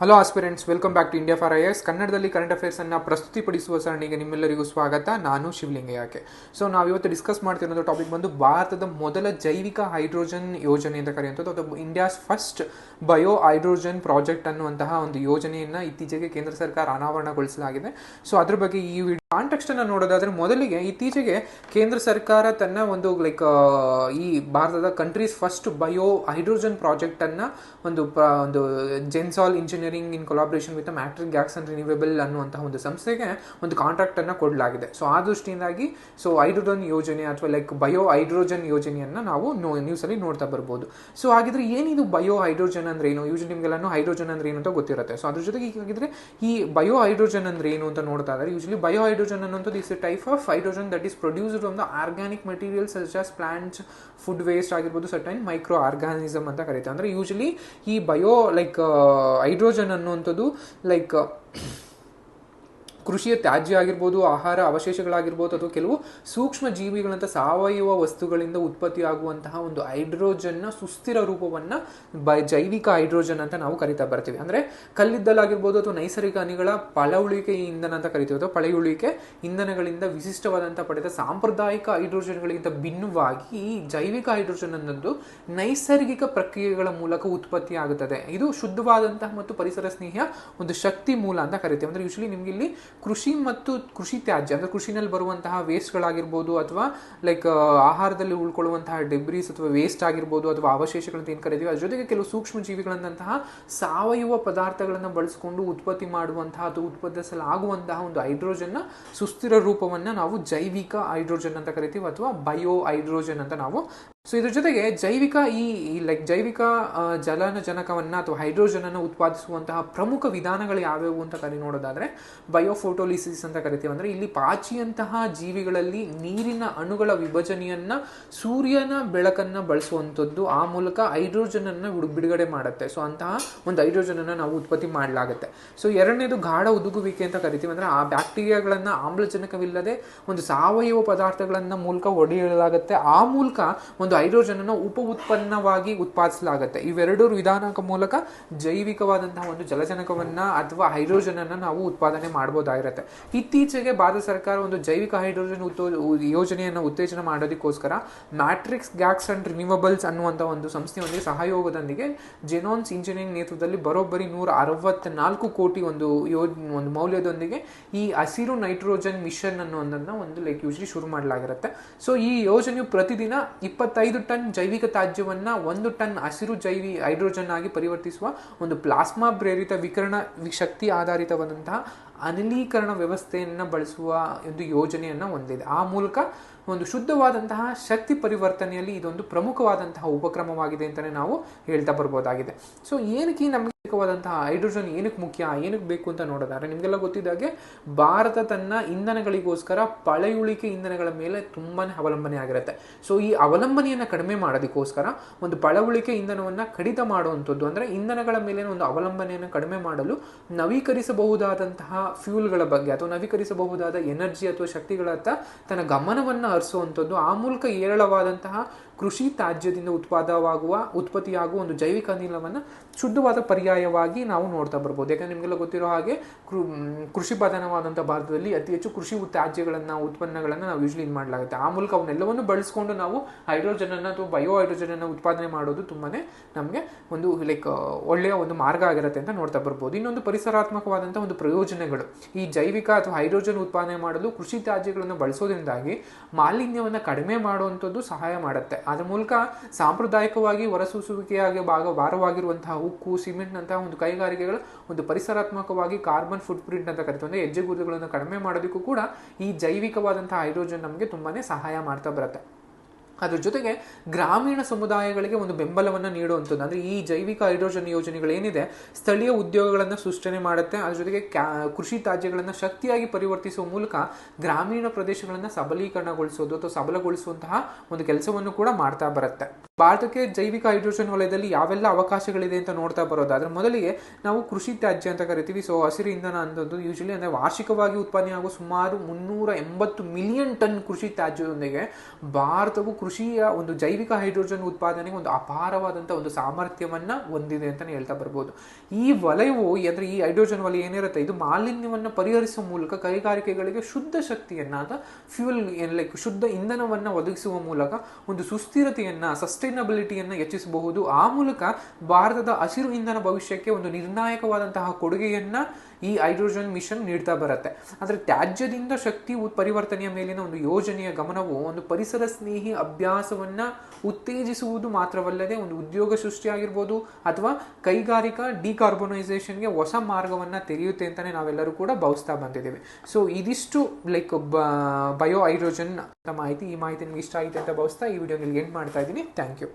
Hello aspirants welcome back to India for S ಕನ್ನಡದಲ್ಲಿ current affairs ಅನ್ನ ಪ್ರಸ್ತುತಿಪಡಿಸುವ ಸರಣಿಗೆ ನಿಮ್ಮೆಲ್ಲರಿಗೂ ಸ್ವಾಗತ. ನಾನು ಶಿವಲಿಂಗಯ್ಯಕೆ ಸೊ ನಾವು ಇವತ್ತು ಡಿಸ್ಕಸ್ ಮಾಡ್ತಿರೋದು ಟಾಪಿಕ್ ಬಂದು ಭಾರತದ ಮೊದಲ ಜೈವಿಕ ಹೈಡ್ರೋಜನ್ ಯೋಜನೆ ಅಂತ ಕರೆಯುವಂಥದ್ದು. ಅದು India's first bio hydrogen project ಅನ್ನುವಂತಹ ಒಂದು ಯೋಜನೆಯನ್ನು ಇತ್ತೀಚೆಗೆ ಕೇಂದ್ರ ಸರ್ಕಾರ ಅನಾವರಣಗೊಳಿಸಲಾಗಿದೆ. ಸೊ ಅದ್ರ ಬಗ್ಗೆ ಈ ವಿಡಿಯೋ ಕಾಂಟೆಕ್ಸ್ಟ್ ಅನ್ನ ನೋಡೋದಾದ್ರೆ ಮೊದಲಿಗೆ ಇತ್ತೀಚೆಗೆ ಕೇಂದ್ರ ಸರ್ಕಾರ ತನ್ನ ಒಂದು ಲೈಕ್ ಈ ಭಾರತದ countries first bio hydrogen project ಅನ್ನ ಒಂದು ಒಂದು Gensol engineering in collaboration with Matrix Gas and renewable ಅನ್ನುವಂತಹ ಒಂದು ಸಂಸ್ಥೆಗೆ ಒಂದು ಕಾಂಟ್ರಾಕ್ಟ್ ಅನ್ನ ಕೊಡಲಾಗಿದೆ. ಸೊ ಆ ದೃಷ್ಟಿಯಿಂದಾಗಿ ಸೊ ಹೈಡ್ರೋಜನ್ ಯೋಜನೆ ಅಥವಾ ಲೈಕ್ ಬಯೋ ಹೈಡ್ರೋಜನ್ ಯೋಜನೆಯನ್ನ ನಾವು ನ್ಯೂಸ್ ಅಲ್ಲಿ ನೋಡ್ತಾ ಬರ್ಬೋದು. ಸೊ ಹಾಗಿದ್ರೆ ಏನಿದು ಬಯೋ ಹೈಡ್ರೋಜನ್ ಅಂದ್ರೆ ಏನು? ಯೂಶಲಿ ನಿಮ್ಗೆಲ್ಲಾನು ಹೈಡ್ರೋಜನ್ ಅಂದ್ರೆ ಏನು ಅಂತ ಗೊತ್ತಿರುತ್ತೆ. ಸೊ ಅದ್ರ ಜೊತೆಗೆ ಹಾಗಿದ್ರೆ ಈ ಬಯೋ ಹೈಡ್ರೋಜನ್ ಅಂದ್ರೆ ಏನು ಅಂತ ನೋಡ್ತಾ ಇದ್ದಾರೆ ಯೂಶಲಿ ಬಯೋ ಹೈಡ್ರೋಜನ್ ಅನ್ನೋದು is type of hydrogen that is produced from the organic materials such as plants food waste ಆಗಿರ್ಬೋದು ಸರ್ಟೈನ್ ಮೈಕ್ರೋ ಆರ್ಗಾನಿಸಮ್ ಅಂತ ಕರೀತಾರೆ. ಅಂದ್ರೆ ಯೂಶಲಿ ಈ ಬಯೋ ಲೈಕ್ ಹೈಡ್ರೋಜನ್ ಅನ್ನುವಂಥದ್ದು ಲೈಕ್ ಕೃಷಿಯ ತ್ಯಾಜ್ಯ ಆಗಿರ್ಬೋದು, ಆಹಾರ ಅವಶೇಷಗಳಾಗಿರ್ಬೋದು, ಅಥವಾ ಕೆಲವು ಸೂಕ್ಷ್ಮ ಜೀವಿಗಳಂಥ ಸಾವಯವ ವಸ್ತುಗಳಿಂದ ಉತ್ಪತ್ತಿಯಾಗುವಂತಹ ಒಂದು ಹೈಡ್ರೋಜನ್ನ ಸುಸ್ಥಿರ ರೂಪವನ್ನ ಬೈ, ಜೈವಿಕ ಹೈಡ್ರೋಜನ್ ಅಂತ ನಾವು ಕರಿತಾ ಬರ್ತೀವಿ. ಅಂದ್ರೆ ಕಲ್ಲಿದ್ದಲಾಗಿರ್ಬೋದು ಅಥವಾ ನೈಸರ್ಗಿಕ ಅನಿಗಳ ಪಳವಳಿಕೆ ಇಂಧನ ಅಂತ ಕರಿತೀವಿ, ಅಥವಾ ಪಳೆಯುಳಿಕೆ ಇಂಧನಗಳಿಂದ ವಿಶಿಷ್ಟವಾದಂಥ ಪಡೆದ ಸಾಂಪ್ರದಾಯಿಕ ಹೈಡ್ರೋಜನ್ಗಳಿಗಿಂತ ಭಿನ್ನವಾಗಿ ಈ ಜೈವಿಕ ಹೈಡ್ರೋಜನ್ ಅನ್ನೋದು ನೈಸರ್ಗಿಕ ಪ್ರಕ್ರಿಯೆಗಳ ಮೂಲಕ ಉತ್ಪತ್ತಿ ಆಗುತ್ತದೆ ಇದು ಶುದ್ಧವಾದಂತಹ ಮತ್ತು ಪರಿಸರ ಸ್ನೇಹಿಯ ಒಂದು ಶಕ್ತಿ ಮೂಲ ಅಂತ ಕರಿತೀವಿ. ಅಂದ್ರೆ ಯೂಶಲಿ ನಿಮ್ಗೆ ಇಲ್ಲಿ ಕೃಷಿ ಮತ್ತು ಕೃಷಿ ತ್ಯಾಜ್ಯ, ಅಂದರೆ ಕೃಷಿನಲ್ಲಿ ಬರುವಂತಹ ವೇಸ್ಟ್ಗಳಾಗಿರ್ಬೋದು ಅಥವಾ ಲೈಕ್ ಆಹಾರದಲ್ಲಿ ಉಳ್ಕೊಳ್ಳುವಂತಹ ಡೆಬ್ರೀಸ್ ಅಥವಾ ವೇಸ್ಟ್ ಆಗಿರ್ಬೋದು ಅಥವಾ ಅವಶೇಷಗಳಂತ ಏನು ಕರಿತೀವಿ ಅದ್ರ ಜೊತೆಗೆ ಕೆಲವು ಸೂಕ್ಷ್ಮ ಜೀವಿಗಳಂತಹ ಸಾವಯವ ಪದಾರ್ಥಗಳನ್ನು ಬಳಸಿಕೊಂಡು ಉತ್ಪತ್ತಿ ಮಾಡುವಂತಹ ಅಥವಾ ಉತ್ಪಾದಿಸಲಾಗುವಂತಹ ಒಂದು ಹೈಡ್ರೋಜನ್ನ ಸುಸ್ಥಿರ ರೂಪವನ್ನು ನಾವು ಜೈವಿಕ ಹೈಡ್ರೋಜನ್ ಅಂತ ಕರಿತೀವಿ ಅಥವಾ ಬಯೋ ಹೈಡ್ರೋಜನ್ ಅಂತ ನಾವು ಸೊ ಇದ್ರ ಜೊತೆಗೆ ಜೈವಿಕ ಈ ಲೈಕ್ ಜೈವಿಕ ಜಲನಜನಕವನ್ನು ಅಥವಾ ಹೈಡ್ರೋಜನ್ ಅನ್ನು ಉತ್ಪಾದಿಸುವಂತಹ ಪ್ರಮುಖ ವಿಧಾನಗಳು ಯಾವ್ಯಾವು ಅಂತ ಕರಿ ನೋಡೋದಾದ್ರೆ ಬಯೋಫೋಟೋಲಿಸಿಸ್ ಅಂತ ಕರಿತೀವಿ. ಅಂದ್ರೆ ಇಲ್ಲಿ ಪಾಚಿಯಂತಹ ಜೀವಿಗಳಲ್ಲಿ ನೀರಿನ ಅಣುಗಳ ವಿಭಜನೆಯನ್ನ ಸೂರ್ಯನ ಬೆಳಕನ್ನ ಬಳಸುವಂಥದ್ದು ಆ ಮೂಲಕ ಹೈಡ್ರೋಜನ್ ಅನ್ನ ಬಿಡುಗಡೆ ಮಾಡುತ್ತೆ. ಸೊ ಅಂತಹ ಒಂದು ಹೈಡ್ರೋಜನ್ ಅನ್ನ ನಾವು ಉತ್ಪತ್ತಿ ಮಾಡಲಾಗುತ್ತೆ. ಸೊ ಎರಡನೇದು ಗಾಢ ಉದುಗುವಿಕೆ ಅಂತ ಕರಿತೀವಿ. ಅಂದ್ರೆ ಆ ಬ್ಯಾಕ್ಟೀರಿಯಾಗಳನ್ನ ಆಮ್ಲಜನಕವಿಲ್ಲದೆ ಒಂದು ಸಾವಯವ ಪದಾರ್ಥಗಳನ್ನ ಮೂಲಕ ಒಡೆಯಲಾಗುತ್ತೆ ಆ ಮೂಲಕ ಒಂದು ಹೈಡ್ರೋಜನ್ ಅನ್ನು ಉಪ ಉತ್ಪನ್ನವಾಗಿ ಉತ್ಪಾದಿಸಲಾಗುತ್ತೆ. ಇವೆರಡೂ ವಿಧಾನಕ ಮೂಲಕ ಜೈವಿಕವಾದಂತಹ ಒಂದು ಜಲಜನಕವನ್ನ ಅಥವಾ ಹೈಡ್ರೋಜನ್ ಅನ್ನು ನಾವು ಉತ್ಪಾದನೆ ಮಾಡಬಹುದಾಗಿರುತ್ತೆ ಇತ್ತೀಚೆಗೆ ಭಾರತ ಸರ್ಕಾರ ಒಂದು ಜೈವಿಕ ಹೈಡ್ರೋಜನ್ ಉತ್ತೋ- ಯೋಜನೆಯನ್ನು ಉತ್ತೇಜನ ಮಾಡೋದಕ್ಕೋಸ್ಕರ ಮ್ಯಾಟ್ರಿಕ್ಸ್ ಗ್ಯಾಕ್ಸ್ ಅಂಡ್ ರಿನ್ಯೂವಬಲ್ಸ್ ಅನ್ನುವಂಥ ಒಂದು ಸಂಸ್ಥೆಯೊಂದಿಗೆ ಸಹಯೋಗದೊಂದಿಗೆ ಜೆನೋನ್ಸ್ ಇಂಜಿನಿಯರಿಂಗ್ ನೇತೃತ್ವದಲ್ಲಿ ಬರೋಬ್ಬರಿ ನೂರ ಅರವತ್ನಾಲ್ಕು ಕೋಟಿ ಒಂದು ಯೋ, ಒಂದು ಮೌಲ್ಯದೊಂದಿಗೆ ಈ ಹಸಿರು ನೈಟ್ರೋಜನ್ ಮಿಷನ್ ಅನ್ನೋದನ್ನ ಒಂದು ಲೈಕ್ ಯೂಸ್ಲಿ ಶುರು ಮಾಡಲಾಗಿರುತ್ತೆ. ಸೊ ಈ ಯೋಜನೆಯು ಪ್ರತಿದಿನ ಇಪ್ಪತ್ತೈದು ಟನ್ ಜೈವಿಕ ತ್ಯಾಜ್ಯವನ್ನು ಒಂದು ಟನ್ ಹಸಿರು ಜೈವಿ ಹೈಡ್ರೋಜನ್ ಆಗಿ ಪರಿವರ್ತಿಸುವ ಒಂದು ಪ್ಲಾಸ್ಮಾ ಪ್ರೇರಿತ ವಿಕಿರಣ ಶಕ್ತಿ ಆಧಾರಿತವಾದಂತಹ ಅನಿಲೀಕರಣ ವ್ಯವಸ್ಥೆಯನ್ನು ಬಳಸುವ ಒಂದು ಯೋಜನೆಯನ್ನ ಹೊಂದಿದೆ. ಆ ಮೂಲಕ ಒಂದು ಶುದ್ಧವಾದಂತಹ ಶಕ್ತಿ ಪರಿವರ್ತನೆಯಲ್ಲಿ ಇದೊಂದು ಪ್ರಮುಖವಾದಂತಹ ಉಪಕ್ರಮವಾಗಿದೆ ಅಂತಲೇ ನಾವು ಹೇಳ್ತಾ ಬರ್ಬೋದಾಗಿದೆ. ಸೊ ಏನಕ್ಕೆ ನಮಗೆ ಬೇಕಾದಂತಹ ಹೈಡ್ರೋಜನ್ ಏನಕ್ಕೆ ಮುಖ್ಯ, ಏನಕ್ಕೆ ಬೇಕು ಅಂತ ನೋಡೋದಾದ್ರೆ ನಿಮಗೆಲ್ಲ ಗೊತ್ತಿದ್ದಾಗೆ ಭಾರತ ತನ್ನ ಇಂಧನಗಳಿಗೋಸ್ಕರ ಪಳೆಯುಳಿಕೆ ಇಂಧನಗಳ ಮೇಲೆ ತುಂಬಾನೇ ಅವಲಂಬನೆ ಆಗಿರುತ್ತೆ. ಸೊ ಈ ಅವಲಂಬನೆಯನ್ನ ಕಡಿಮೆ ಮಾಡೋದಕ್ಕೋಸ್ಕರ ಒಂದು ಪಳವಳಿಕೆ ಇಂಧನವನ್ನ ಕಡಿತ ಮಾಡುವಂಥದ್ದು ಅಂದ್ರೆ ಇಂಧನಗಳ ಮೇಲಿನ ಒಂದು ಅವಲಂಬನೆಯನ್ನು ಕಡಿಮೆ ಮಾಡಲು ನವೀಕರಿಸಬಹುದಾದಂತಹ ಫ್ಯೂಲ್ಗಳ ಬಗ್ಗೆ ಅಥವಾ ನವೀಕರಿಸಬಹುದಾದ ಎನರ್ಜಿ ಅಥವಾ ಶಕ್ತಿಗಳತ್ತ ತನ್ನ ಗಮನವನ್ನ ಹರಿಸುವಂಥದ್ದು, ಆ ಮೂಲಕ ಏರಳವಾದಂತಹ ಕೃಷಿ ತ್ಯಾಜ್ಯದಿಂದ ಉತ್ಪಾದವಾಗುವ, ಉತ್ಪತ್ತಿಯಾಗುವ ಒಂದು ಜೈವಿಕ ಅನಿಲವನ್ನು ಶುದ್ಧವಾದ ಪರ್ಯಾಯವಾಗಿ ನಾವು ನೋಡ್ತಾ ಬರ್ಬೋದು. ಯಾಕಂದ್ರೆ ನಿಮಗೆಲ್ಲ ಗೊತ್ತಿರೋ ಹಾಗೆ ಕೃಷಿ ಪ್ರಧಾನವಾದಂಥ ಭಾರತದಲ್ಲಿ ಅತಿ ಹೆಚ್ಚು ಕೃಷಿ ತ್ಯಾಜ್ಯಗಳನ್ನು ಉತ್ಪನ್ನಗಳನ್ನು ನಾವು ಯೂಸ್ಲಿ ಮಾಡಲಾಗುತ್ತೆ. ಆ ಮೂಲಕ ಅವನ್ನೆಲ್ಲವನ್ನು ಬಳಸ್ಕೊಂಡು ನಾವು ಹೈಡ್ರೋಜನ್ ಅನ್ನು ಅಥವಾ ಬಯೋ ಹೈಡ್ರೋಜನ್ ಅನ್ನು ಉತ್ಪಾದನೆ ಮಾಡೋದು ತುಂಬಾನೇ ನಮಗೆ ಒಂದು ಲೈಕ್ ಒಳ್ಳೆಯ ಒಂದು ಮಾರ್ಗ ಆಗಿರುತ್ತೆ ಅಂತ ನೋಡ್ತಾ ಬರ್ಬೋದು. ಇನ್ನೊಂದು ಪರಿಸರಾತ್ಮಕವಾದಂಥ ಒಂದು ಪ್ರಯೋಜನಗಳು. ಈ ಜೈವಿಕ ಅಥವಾ ಹೈಡ್ರೋಜನ್ ಉತ್ಪಾದನೆ ಮಾಡಲು ಕೃಷಿ ತ್ಯಾಜ್ಯಗಳನ್ನು ಬಳಸೋದ್ರಿಂದಾಗಿ ಮಾಲಿನ್ಯವನ್ನು ಕಡಿಮೆ ಮಾಡುವಂಥದ್ದು ಸಹಾಯ ಮಾಡುತ್ತೆ. ಅದರ ಮೂಲಕ ಸಾಂಪ್ರದಾಯಿಕವಾಗಿ ಹೊರಸೂಸುವಿಕೆಯಾಗಿ ಭಾಗ ಭಾರವಾಗಿರುವಂತಹ ಉಕ್ಕು ಸಿಮೆಂಟ್ನಂತಹ ಒಂದು ಕೈಗಾರಿಕೆಗಳು ಒಂದು ಪರಿಸರಾತ್ಮಕವಾಗಿ ಕಾರ್ಬನ್ ಫುಟ್ ಪ್ರಿಂಟ್ ಅಂತ ಕರಿತೀವಿ. ಅಂದ್ರೆ ಹೆಜ್ಜೆಗುರುತುಗಳನ್ನು ಕಡಿಮೆ ಮಾಡೋದಕ್ಕೂ ಕೂಡ ಈ ಜೈವಿಕವಾದಂತಹ ಹೈಡ್ರೋಜನ್ ನಮಗೆ ತುಂಬಾನೇ ಸಹಾಯ ಮಾಡ್ತಾ ಬರುತ್ತೆ. ಅದ್ರ ಜೊತೆಗೆ ಗ್ರಾಮೀಣ ಸಮುದಾಯಗಳಿಗೆ ಒಂದು ಬೆಂಬಲವನ್ನು ನೀಡುವಂಥದ್ದು. ಅಂದರೆ ಈ ಜೈವಿಕ ಹೈಡ್ರೋಜನ್ ಯೋಜನೆಗಳೇನಿದೆ ಸ್ಥಳೀಯ ಉದ್ಯೋಗಗಳನ್ನು ಸೃಷ್ಟನೆ ಮಾಡುತ್ತೆ, ಅದ್ರ ಜೊತೆಗೆ ಕ್ಯಾ, ಕೃಷಿ ತ್ಯಾಜ್ಯಗಳನ್ನು ಶಕ್ತಿಯಾಗಿ ಪರಿವರ್ತಿಸುವ ಮೂಲಕ ಗ್ರಾಮೀಣ ಪ್ರದೇಶಗಳನ್ನು ಸಬಲೀಕರಣಗೊಳಿಸೋದು ಅಥವಾ ಸಬಲಗೊಳಿಸುವಂತಹ ಒಂದು ಕೆಲಸವನ್ನು ಕೂಡ ಮಾಡ್ತಾ ಬರುತ್ತೆ. ಭಾರತಕ್ಕೆ ಜೈವಿಕ ಹೈಡ್ರೋಜನ್ ವಲಯದಲ್ಲಿ ಯಾವೆಲ್ಲ ಅವಕಾಶಗಳಿದೆ ಅಂತ ನೋಡ್ತಾ ಬರೋದಾದ್ರೆ ಮೊದಲಿಗೆ ನಾವು ಕೃಷಿ ತ್ಯಾಜ್ಯ ಅಂತ ಕರಿತೀವಿ. ಸೊ ಹಸಿರು ಇಂಧನ ಅಂತದ್ದು ಯೂಶಲಿ ಅಂದರೆ ವಾರ್ಷಿಕವಾಗಿ ಉತ್ಪಾದನೆಯಾಗುವ ಸುಮಾರು ಮುನ್ನೂರ ಎಂಬತ್ತು ಮಿಲಿಯನ್ ಟನ್ ಕೃಷಿ ತ್ಯಾಜ್ಯದೊಂದಿಗೆ ಭಾರತವು ಕೃಷಿಯ ಒಂದು ಜೈವಿಕ ಹೈಡ್ರೋಜನ್ ಉತ್ಪಾದನೆಗೆ ಒಂದು ಅಪಾರವಾದಂಥ ಒಂದು ಸಾಮರ್ಥ್ಯವನ್ನ ಹೊಂದಿದೆ ಅಂತಲೇ ಹೇಳ್ತಾ ಬರ್ಬೋದು. ಈ ವಲಯವು ಅಂದ್ರೆ ಈ ಹೈಡ್ರೋಜನ್ ವಲಯ ಏನಿರುತ್ತೆ? ಇದು ಮಾಲಿನ್ಯವನ್ನು ಪರಿಹರಿಸುವ ಮೂಲಕ ಕೈಗಾರಿಕೆಗಳಿಗೆ ಶುದ್ಧ ಶಕ್ತಿಯನ್ನಾದ ಫ್ಯೂಲ್ ಲೈಕ್ ಶುದ್ಧ ಇಂಧನವನ್ನ ಒದಗಿಸುವ ಮೂಲಕ ಒಂದು ಸುಸ್ಥಿರತೆಯನ್ನು ಸಸ್ಟೈನಬಿಲಿಟಿಯನ್ನು ಹೆಚ್ಚಿಸಬಹುದು. ಆ ಮೂಲಕ ಭಾರತದ ಹಸಿರು ಇಂಧನ ಭವಿಷ್ಯಕ್ಕೆ ಒಂದು ನಿರ್ಣಾಯಕವಾದಂತಹ ಕೊಡುಗೆಯನ್ನ ಈ ಹೈಡ್ರೋಜನ್ ಮಿಷನ್ ನೀಡ್ತಾ ಬರುತ್ತೆ. ಆದರೆ ತ್ಯಾಜ್ಯದಿಂದ ಶಕ್ತಿ ಪರಿವರ್ತನೆಯ ಮೇಲಿನ ಒಂದು ಯೋಜನೆಯ ಗಮನವು ಒಂದು ಪರಿಸರ ಸ್ನೇಹಿ ಅಭ್ಯಾಸವನ್ನ ಉತ್ತೇಜಿಸುವುದು ಮಾತ್ರವಲ್ಲದೆ ಒಂದು ಉದ್ಯೋಗ ಸೃಷ್ಟಿಯಾಗಿರ್ಬೋದು ಅಥವಾ ಕೈಗಾರಿಕಾ ಡಿಕಾರ್ಬನೈಸೇಷನ್ಗೆ ಹೊಸ ಮಾರ್ಗವನ್ನು ತೆರೆಯುತ್ತೆ ಅಂತಲೇ ನಾವೆಲ್ಲರೂ ಕೂಡ ಭಾವಿಸ್ತಾ ಬಂದಿದ್ದೇವೆ. ಸೊ ಇದಿಷ್ಟು ಲೈಕ್ ಬಯೋ ಹೈಡ್ರೋಜನ್ ಮಾಹಿತಿ, ಈ ಮಾಹಿತಿ ನಿಮ್ಗೆ ಇಷ್ಟ ಆಯಿತು ಅಂತ ಭಾವಿಸ್ತಾ ಈ ವಿಡಿಯೋ ಎಂಡ್ ಮಾಡ್ತಾ ಇದ್ದೀನಿ. Thank you